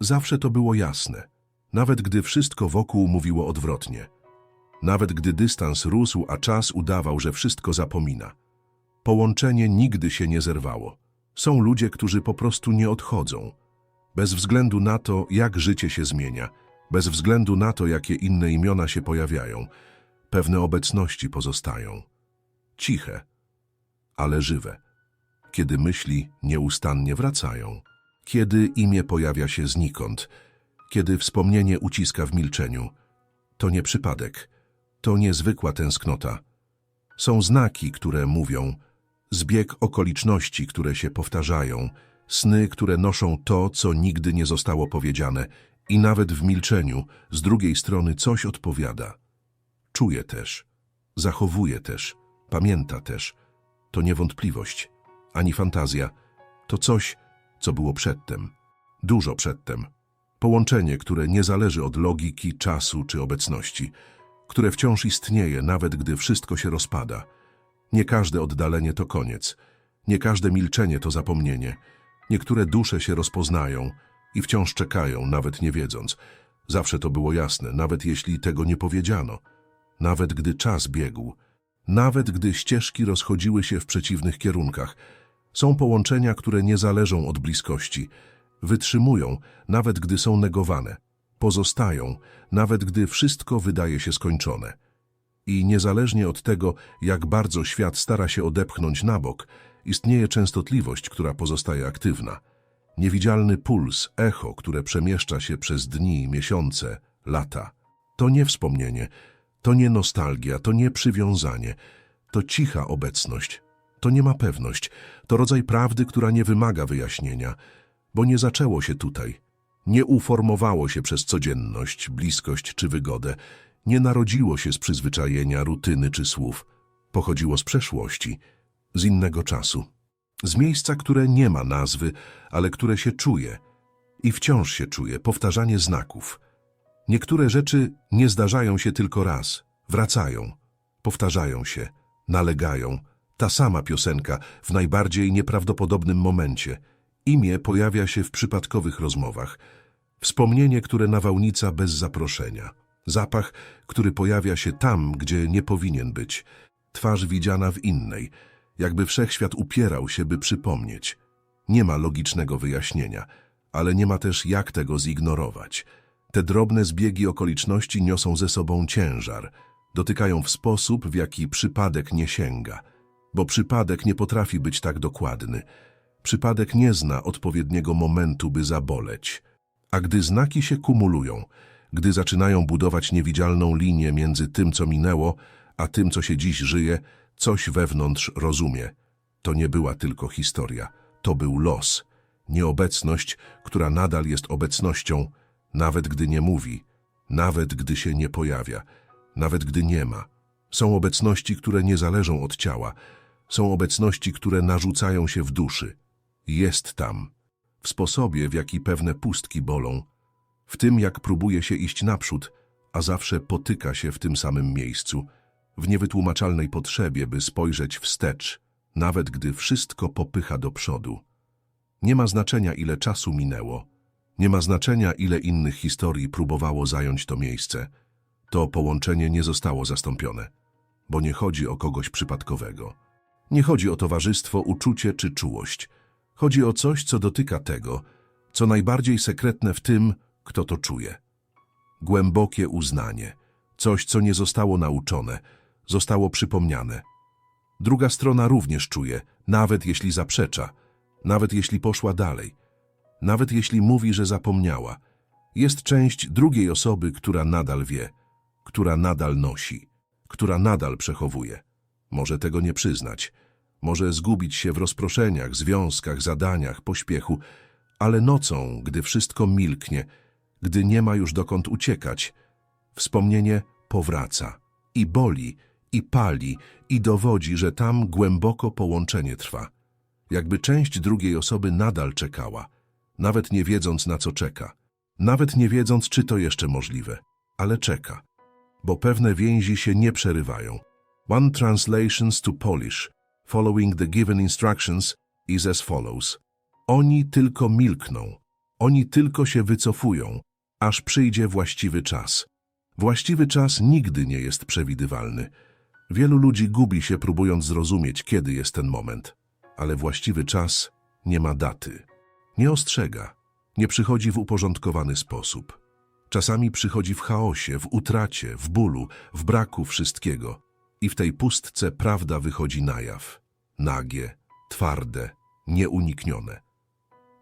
Zawsze to było jasne, nawet gdy wszystko wokół mówiło odwrotnie. Nawet gdy dystans rósł, a czas udawał, że wszystko zapomina. Połączenie nigdy się nie zerwało. Są ludzie, którzy po prostu nie odchodzą. Bez względu na to, jak życie się zmienia, bez względu na to, jakie inne imiona się pojawiają, pewne obecności pozostają. Ciche, ale żywe. Kiedy myśli nieustannie wracają. Kiedy imię pojawia się znikąd. Kiedy wspomnienie uciska w milczeniu. To nie przypadek. To niezwykła tęsknota. Są znaki, które mówią, zbieg okoliczności, które się powtarzają, sny, które noszą to, co nigdy nie zostało powiedziane i nawet w milczeniu z drugiej strony coś odpowiada. Czuje też, zachowuje też, pamięta też. To niewątpliwość, ani fantazja. To coś, co było przedtem, dużo przedtem. Połączenie, które nie zależy od logiki, czasu czy obecności, które wciąż istnieje, nawet gdy wszystko się rozpada. Nie każde oddalenie to koniec, nie każde milczenie to zapomnienie. Niektóre dusze się rozpoznają i wciąż czekają, nawet nie wiedząc. Zawsze to było jasne, nawet jeśli tego nie powiedziano. Nawet gdy czas biegł, nawet gdy ścieżki rozchodziły się w przeciwnych kierunkach. Są połączenia, które nie zależą od bliskości. Wytrzymują, nawet gdy są negowane. Pozostają, nawet gdy wszystko wydaje się skończone. I niezależnie od tego, jak bardzo świat stara się odepchnąć na bok, istnieje częstotliwość, która pozostaje aktywna. Niewidzialny puls, echo, które przemieszcza się przez dni, miesiące, lata. To nie wspomnienie, to nie nostalgia, to nie przywiązanie, to cicha obecność. To nie ma pewność, to rodzaj prawdy, która nie wymaga wyjaśnienia, bo nie zaczęło się tutaj. Nie uformowało się przez codzienność, bliskość czy wygodę, nie narodziło się z przyzwyczajenia, rutyny czy słów. Pochodziło z przeszłości, z innego czasu. Z miejsca, które nie ma nazwy, ale które się czuje. I wciąż się czuje, powtarzanie znaków. Niektóre rzeczy nie zdarzają się tylko raz, wracają, powtarzają się, nalegają. Ta sama piosenka w najbardziej nieprawdopodobnym momencie. Imię pojawia się w przypadkowych rozmowach. Wspomnienie, które nawałnica bez zaproszenia. Zapach, który pojawia się tam, gdzie nie powinien być. Twarz widziana w innej, jakby wszechświat upierał się, by przypomnieć. Nie ma logicznego wyjaśnienia, ale nie ma też jak tego zignorować. Te drobne zbiegi okoliczności niosą ze sobą ciężar, dotykają w sposób, w jaki przypadek nie sięga. Bo przypadek nie potrafi być tak dokładny. Przypadek nie zna odpowiedniego momentu, by zaboleć. A gdy znaki się kumulują, gdy zaczynają budować niewidzialną linię między tym, co minęło, a tym, co się dziś żyje, coś wewnątrz rozumie. To nie była tylko historia, to był los. Nieobecność, która nadal jest obecnością, nawet gdy nie mówi, nawet gdy się nie pojawia, nawet gdy nie ma. Są obecności, które nie zależą od ciała, są obecności, które narzucają się w duszy. Jest tam, w sposobie, w jaki pewne pustki bolą, w tym, jak próbuje się iść naprzód, a zawsze potyka się w tym samym miejscu, w niewytłumaczalnej potrzebie, by spojrzeć wstecz, nawet gdy wszystko popycha do przodu. Nie ma znaczenia, ile czasu minęło, nie ma znaczenia, ile innych historii próbowało zająć to miejsce. To połączenie nie zostało zastąpione, bo nie chodzi o kogoś przypadkowego. Nie chodzi o towarzystwo, uczucie czy czułość. Chodzi o coś, co dotyka tego, co najbardziej sekretne w tym, kto to czuje. Głębokie uznanie, coś, co nie zostało nauczone, zostało przypomniane. Druga strona również czuje, nawet jeśli zaprzecza, nawet jeśli poszła dalej, nawet jeśli mówi, że zapomniała. Jest część drugiej osoby, która nadal wie, która nadal nosi, która nadal przechowuje. Może tego nie przyznać, może zgubić się w rozproszeniach, związkach, zadaniach, pośpiechu, ale nocą, gdy wszystko milknie, gdy nie ma już dokąd uciekać, wspomnienie powraca i boli, i pali, i dowodzi, że tam głęboko połączenie trwa. Jakby część drugiej osoby nadal czekała, nawet nie wiedząc na co czeka, nawet nie wiedząc, czy to jeszcze możliwe, ale czeka, bo pewne więzi się nie przerywają. One translations to Polish, following the given instructions, is as follows. Oni tylko milkną, Oni tylko się wycofują, aż przyjdzie właściwy czas. Właściwy czas nigdy nie jest przewidywalny. Wielu ludzi gubi się, próbując zrozumieć, kiedy jest ten moment. Ale właściwy czas nie ma daty. Nie ostrzega. Nie przychodzi w uporządkowany sposób. Czasami przychodzi w chaosie, w utracie, w bólu, w braku wszystkiego. I w tej pustce prawda wychodzi na jaw. Nagie, twarde, nieuniknione.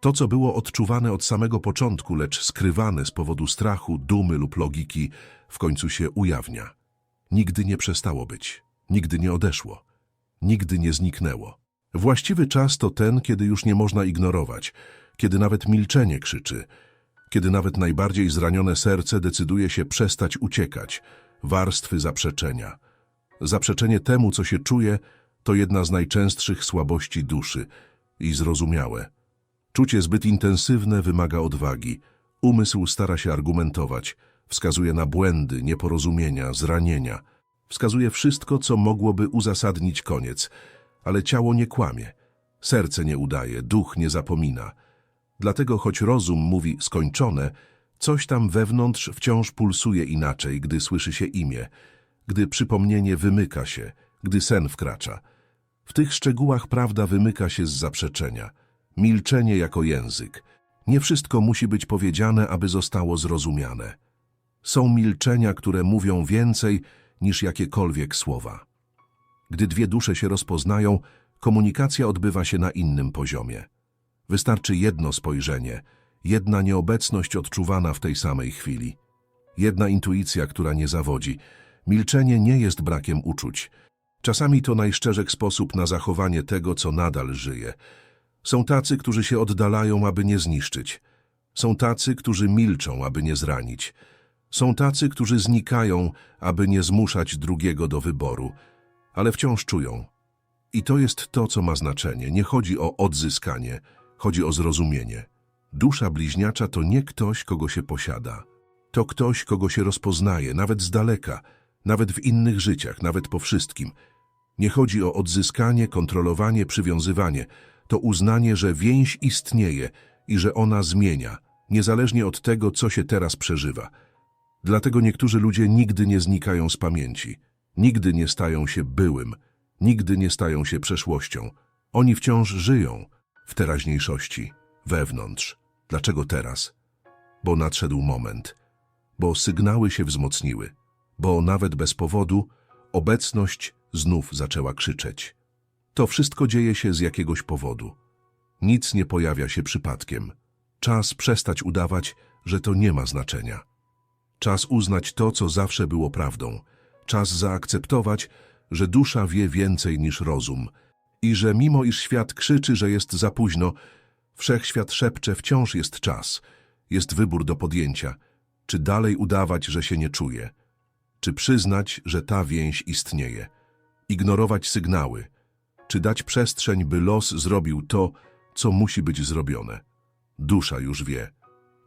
To, co było odczuwane od samego początku, lecz skrywane z powodu strachu, dumy lub logiki, w końcu się ujawnia. Nigdy nie przestało być, nigdy nie odeszło, nigdy nie zniknęło. Właściwy czas to ten, kiedy już nie można ignorować, kiedy nawet milczenie krzyczy, kiedy nawet najbardziej zranione serce decyduje się przestać uciekać, warstwy zaprzeczenia. Zaprzeczenie temu, co się czuje, to jedna z najczęstszych słabości duszy i zrozumiałe. Czucie zbyt intensywne wymaga odwagi. Umysł stara się argumentować, wskazuje na błędy, nieporozumienia, zranienia. Wskazuje wszystko, co mogłoby uzasadnić koniec, ale ciało nie kłamie. Serce nie udaje, duch nie zapomina. Dlatego, choć rozum mówi skończone, coś tam wewnątrz wciąż pulsuje inaczej, gdy słyszy się imię, gdy przypomnienie wymyka się, gdy sen wkracza. W tych szczegółach prawda wymyka się z zaprzeczenia. Milczenie jako język. Nie wszystko musi być powiedziane, aby zostało zrozumiane. Są milczenia, które mówią więcej niż jakiekolwiek słowa. Gdy dwie dusze się rozpoznają, komunikacja odbywa się na innym poziomie. Wystarczy jedno spojrzenie, jedna nieobecność odczuwana w tej samej chwili. Jedna intuicja, która nie zawodzi. Milczenie nie jest brakiem uczuć. Czasami to najszczerzek sposób na zachowanie tego, co nadal żyje. Są tacy, którzy się oddalają, aby nie zniszczyć. Są tacy, którzy milczą, aby nie zranić. Są tacy, którzy znikają, aby nie zmuszać drugiego do wyboru, ale wciąż czują. I to jest to, co ma znaczenie. Nie chodzi o odzyskanie, chodzi o zrozumienie. Dusza bliźniacza to nie ktoś, kogo się posiada. To ktoś, kogo się rozpoznaje, nawet z daleka, nawet w innych życiach, nawet po wszystkim. Nie chodzi o odzyskanie, kontrolowanie, przywiązywanie. To uznanie, że więź istnieje i że ona zmienia, niezależnie od tego, co się teraz przeżywa. Dlatego niektórzy ludzie nigdy nie znikają z pamięci, nigdy nie stają się byłym, nigdy nie stają się przeszłością. Oni wciąż żyją w teraźniejszości, wewnątrz. Dlaczego teraz? Bo nadszedł moment, bo sygnały się wzmocniły, bo nawet bez powodu obecność znów zaczęła krzyczeć. To wszystko dzieje się z jakiegoś powodu. Nic nie pojawia się przypadkiem. Czas przestać udawać, że to nie ma znaczenia. Czas uznać to, co zawsze było prawdą. Czas zaakceptować, że dusza wie więcej niż rozum i że mimo iż świat krzyczy, że jest za późno, wszechświat szepcze wciąż jest czas. Jest wybór do podjęcia. Czy dalej udawać, że się nie czuje? Czy przyznać, że ta więź istnieje? Ignorować sygnały? Czy dać przestrzeń, by los zrobił to, co musi być zrobione? Dusza już wie.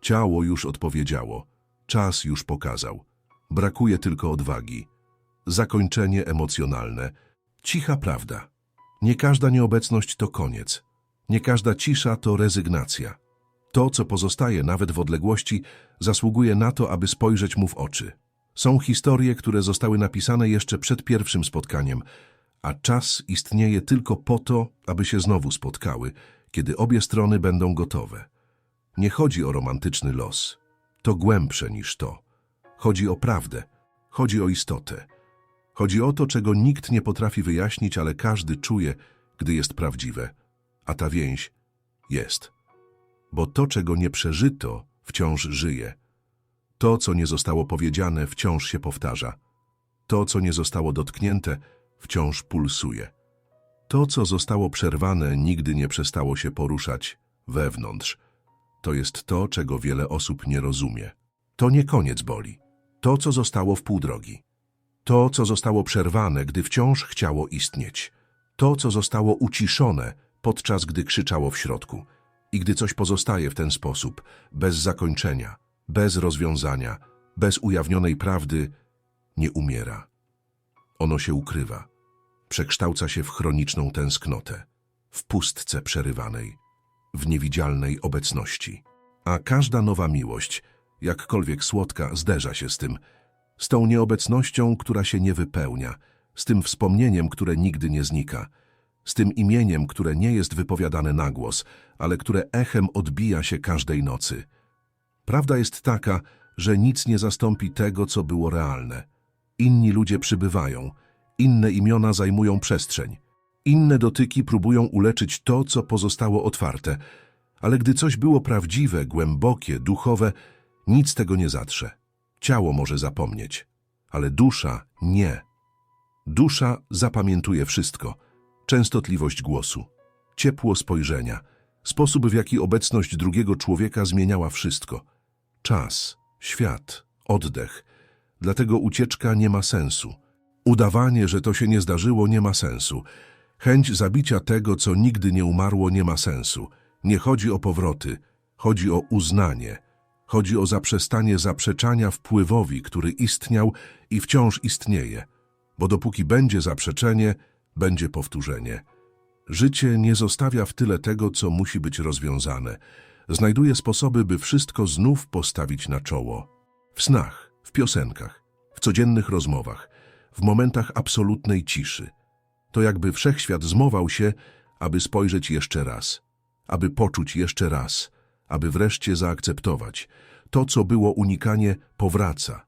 Ciało już odpowiedziało. Czas już pokazał. Brakuje tylko odwagi. Zakończenie emocjonalne. Cicha prawda. Nie każda nieobecność to koniec. Nie każda cisza to rezygnacja. To, co pozostaje nawet w odległości, zasługuje na to, aby spojrzeć mu w oczy. Są historie, które zostały napisane jeszcze przed pierwszym spotkaniem, a czas istnieje tylko po to, aby się znowu spotkały, kiedy obie strony będą gotowe. Nie chodzi o romantyczny los. To głębsze niż to. Chodzi o prawdę. Chodzi o istotę. Chodzi o to, czego nikt nie potrafi wyjaśnić, ale każdy czuje, gdy jest prawdziwe. A ta więź jest. Bo to, czego nie przeżyto, wciąż żyje. To, co nie zostało powiedziane, wciąż się powtarza. To, co nie zostało dotknięte, wciąż pulsuje. To, co zostało przerwane, nigdy nie przestało się poruszać wewnątrz. To jest to, czego wiele osób nie rozumie. To nie koniec boli. To, co zostało w pół drogi. To, co zostało przerwane, gdy wciąż chciało istnieć. To, co zostało uciszone, podczas gdy krzyczało w środku. I gdy coś pozostaje w ten sposób, bez zakończenia, bez rozwiązania, bez ujawnionej prawdy, nie umiera. Ono się ukrywa. Przekształca się w chroniczną tęsknotę, w pustce przerywanej, w niewidzialnej obecności. A każda nowa miłość, jakkolwiek słodka, zderza się z tym. Z tą nieobecnością, która się nie wypełnia, z tym wspomnieniem, które nigdy nie znika, z tym imieniem, które nie jest wypowiadane na głos, ale które echem odbija się każdej nocy. Prawda jest taka, że nic nie zastąpi tego, co było realne. Inni ludzie przybywają, inne imiona zajmują przestrzeń, inne dotyki próbują uleczyć to, co pozostało otwarte, ale gdy coś było prawdziwe, głębokie, duchowe, nic tego nie zatrze. Ciało może zapomnieć, ale dusza nie. Dusza zapamiętuje wszystko. Częstotliwość głosu, ciepło spojrzenia, sposób w jaki obecność drugiego człowieka zmieniała wszystko. Czas, świat, oddech. Dlatego ucieczka nie ma sensu. Udawanie, że to się nie zdarzyło, nie ma sensu. Chęć zabicia tego, co nigdy nie umarło, nie ma sensu. Nie chodzi o powroty, chodzi o uznanie. Chodzi o zaprzestanie zaprzeczania wpływowi, który istniał i wciąż istnieje. Bo dopóki będzie zaprzeczenie, będzie powtórzenie. Życie nie zostawia w tyle tego, co musi być rozwiązane. Znajduje sposoby, by wszystko znów postawić na czoło. W snach, w piosenkach, w codziennych rozmowach, w momentach absolutnej ciszy. To jakby wszechświat zmował się, aby spojrzeć jeszcze raz, aby poczuć jeszcze raz, aby wreszcie zaakceptować. To, co było unikanie, powraca.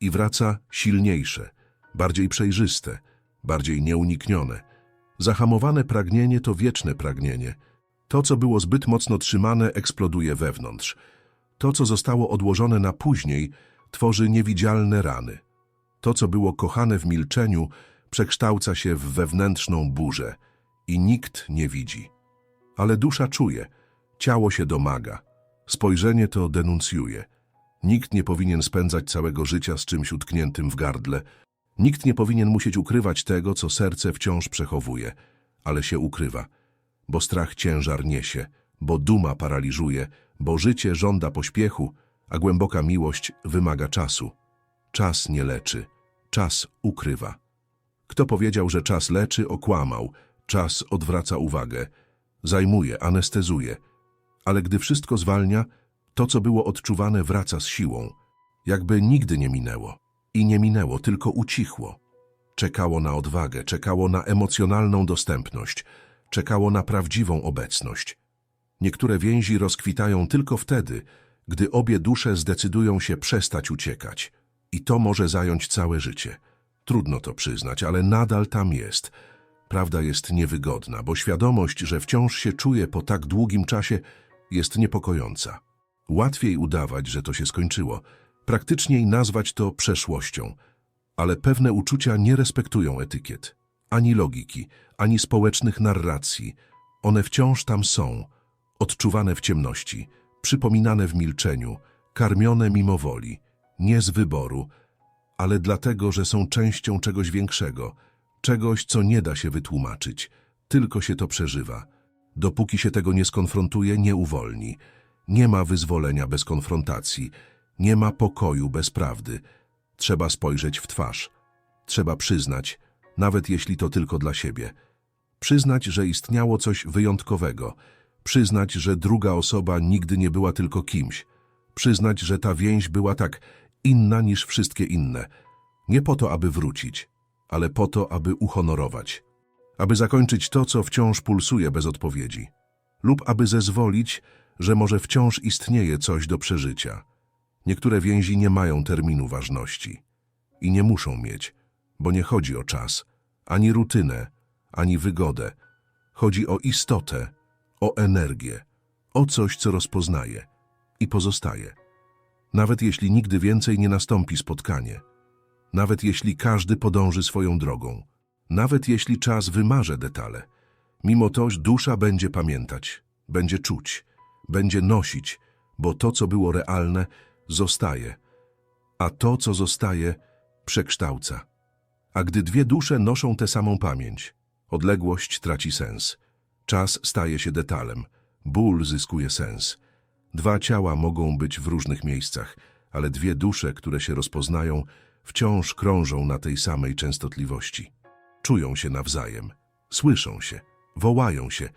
I wraca silniejsze, bardziej przejrzyste, bardziej nieuniknione. Zahamowane pragnienie to wieczne pragnienie. To, co było zbyt mocno trzymane, eksploduje wewnątrz. To, co zostało odłożone na później, tworzy niewidzialne rany. To, co było kochane w milczeniu, przekształca się w wewnętrzną burzę i nikt nie widzi. Ale dusza czuje, ciało się domaga, spojrzenie to denuncjuje. Nikt nie powinien spędzać całego życia z czymś utkniętym w gardle, Nikt nie powinien musieć ukrywać tego, co serce wciąż przechowuje, ale się ukrywa, bo strach ciężar niesie, bo duma paraliżuje, bo życie żąda pośpiechu, a głęboka miłość wymaga czasu. Czas nie leczy, czas ukrywa. Kto powiedział, że czas leczy, okłamał, czas odwraca uwagę, zajmuje, anestezuje, ale gdy wszystko zwalnia, to, co było odczuwane, wraca z siłą, jakby nigdy nie minęło. I nie minęło, tylko ucichło. Czekało na odwagę, czekało na emocjonalną dostępność, czekało na prawdziwą obecność. Niektóre więzi rozkwitają tylko wtedy, gdy obie dusze zdecydują się przestać uciekać. I to może zająć całe życie. Trudno to przyznać, ale nadal tam jest. Prawda jest niewygodna, bo świadomość, że wciąż się czuje po tak długim czasie, jest niepokojąca. Łatwiej udawać, że to się skończyło, Praktyczniej nazwać to przeszłością, ale pewne uczucia nie respektują etykiet, ani logiki, ani społecznych narracji. One wciąż tam są, odczuwane w ciemności, przypominane w milczeniu, karmione mimo woli, nie z wyboru, ale dlatego, że są częścią czegoś większego, czegoś, co nie da się wytłumaczyć, tylko się to przeżywa. Dopóki się tego nie skonfrontuje, nie uwolni. Nie ma wyzwolenia bez konfrontacji, nie ma pokoju bez prawdy. Trzeba spojrzeć w twarz. Trzeba przyznać, nawet jeśli to tylko dla siebie. Przyznać, że istniało coś wyjątkowego. Przyznać, że druga osoba nigdy nie była tylko kimś. Przyznać, że ta więź była tak inna niż wszystkie inne. Nie po to, aby wrócić, ale po to, aby uhonorować. Aby zakończyć to, co wciąż pulsuje bez odpowiedzi. Lub aby zezwolić, że może wciąż istnieje coś do przeżycia. Niektóre więzi nie mają terminu ważności i nie muszą mieć, bo nie chodzi o czas, ani rutynę, ani wygodę. Chodzi o istotę, o energię, o coś, co rozpoznaje i pozostaje. Nawet jeśli nigdy więcej nie nastąpi spotkanie, nawet jeśli każdy podąży swoją drogą, nawet jeśli czas wymarze detale, mimo to dusza będzie pamiętać, będzie czuć, będzie nosić, bo to, co było realne, zostaje, a to, co zostaje, przekształca. A gdy dwie dusze noszą tę samą pamięć, odległość traci sens, czas staje się detalem, ból zyskuje sens. Dwa ciała mogą być w różnych miejscach, ale dwie dusze, które się rozpoznają, wciąż krążą na tej samej częstotliwości. Czują się nawzajem, słyszą się, wołają się,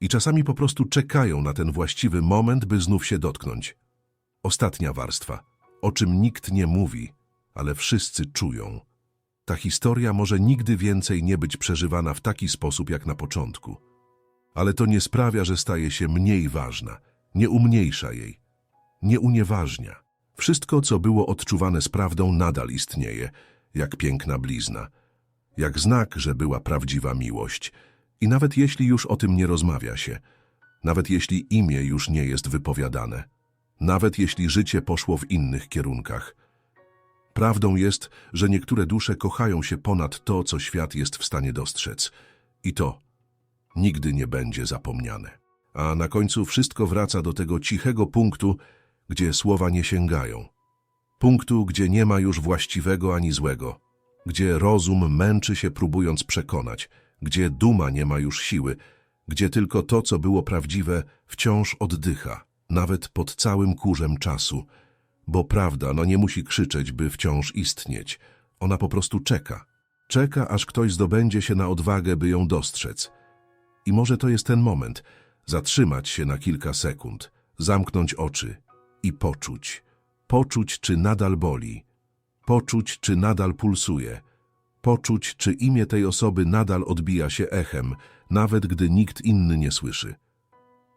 I czasami po prostu czekają na ten właściwy moment, by znów się dotknąć. Ostatnia warstwa, o czym nikt nie mówi, ale wszyscy czują. Ta historia może nigdy więcej nie być przeżywana w taki sposób jak na początku. Ale to nie sprawia, że staje się mniej ważna, nie umniejsza jej, nie unieważnia. Wszystko, co było odczuwane z prawdą, nadal istnieje, jak piękna blizna, jak znak, że była prawdziwa miłość. I nawet jeśli już o tym nie rozmawia się, nawet jeśli imię już nie jest wypowiadane, nawet jeśli życie poszło w innych kierunkach, Prawdą jest, że niektóre dusze kochają się ponad to, co świat jest w stanie dostrzec. I to nigdy nie będzie zapomniane. A na końcu wszystko wraca do tego cichego punktu, gdzie słowa nie sięgają. Punktu, gdzie nie ma już właściwego ani złego. Gdzie rozum męczy się próbując przekonać. Gdzie duma nie ma już siły. Gdzie tylko to, co było prawdziwe, wciąż oddycha. Nawet pod całym kurzem czasu. Bo prawda, no nie musi krzyczeć, by wciąż istnieć. Ona po prostu czeka. Czeka, aż ktoś zdobędzie się na odwagę, by ją dostrzec. I może to jest ten moment. Zatrzymać się na kilka sekund, zamknąć oczy i poczuć. Poczuć, czy nadal boli. Poczuć, czy nadal pulsuje. Poczuć, czy imię tej osoby nadal odbija się echem, nawet gdy nikt inny nie słyszy.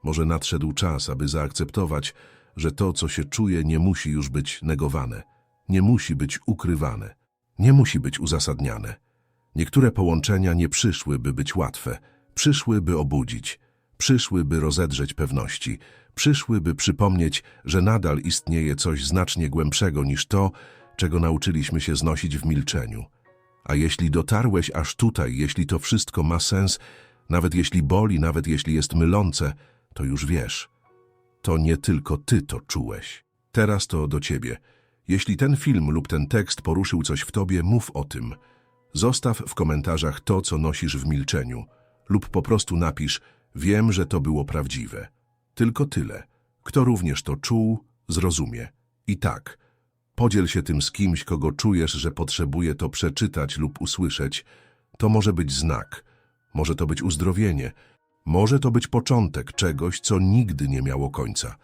Może nadszedł czas, aby zaakceptować, że to, co się czuje, nie musi już być negowane, nie musi być ukrywane, nie musi być uzasadniane. Niektóre połączenia nie przyszły, by być łatwe, przyszły, by obudzić, przyszły, by rozedrzeć pewności, przyszły, by przypomnieć, że nadal istnieje coś znacznie głębszego niż to, czego nauczyliśmy się znosić w milczeniu. A jeśli dotarłeś aż tutaj, jeśli to wszystko ma sens, nawet jeśli boli, nawet jeśli jest mylące, to już wiesz. To nie tylko ty to czułeś. Teraz to do ciebie. Jeśli ten film lub ten tekst poruszył coś w tobie, mów o tym. Zostaw w komentarzach to, co nosisz w milczeniu. Lub po prostu napisz, wiem, że to było prawdziwe. Tylko tyle. Kto również to czuł, zrozumie. I tak, podziel się tym z kimś, kogo czujesz, że potrzebuje to przeczytać lub usłyszeć. To może być znak, może to być uzdrowienie, może to być początek czegoś, co nigdy nie miało końca.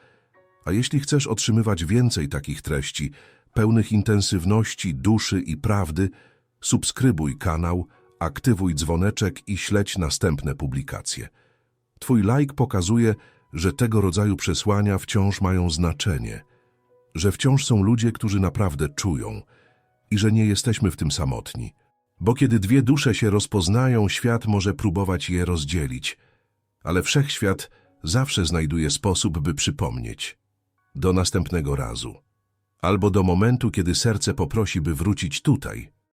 A jeśli chcesz otrzymywać więcej takich treści, pełnych intensywności, duszy i prawdy, subskrybuj kanał, aktywuj dzwoneczek i śledź następne publikacje. Twój like pokazuje, że tego rodzaju przesłania wciąż mają znaczenie, że wciąż są ludzie, którzy naprawdę czują i że nie jesteśmy w tym samotni. Bo kiedy dwie dusze się rozpoznają, świat może próbować je rozdzielić – ale wszechświat zawsze znajduje sposób, by przypomnieć. Do następnego razu. Albo do momentu, kiedy serce poprosi, by wrócić tutaj,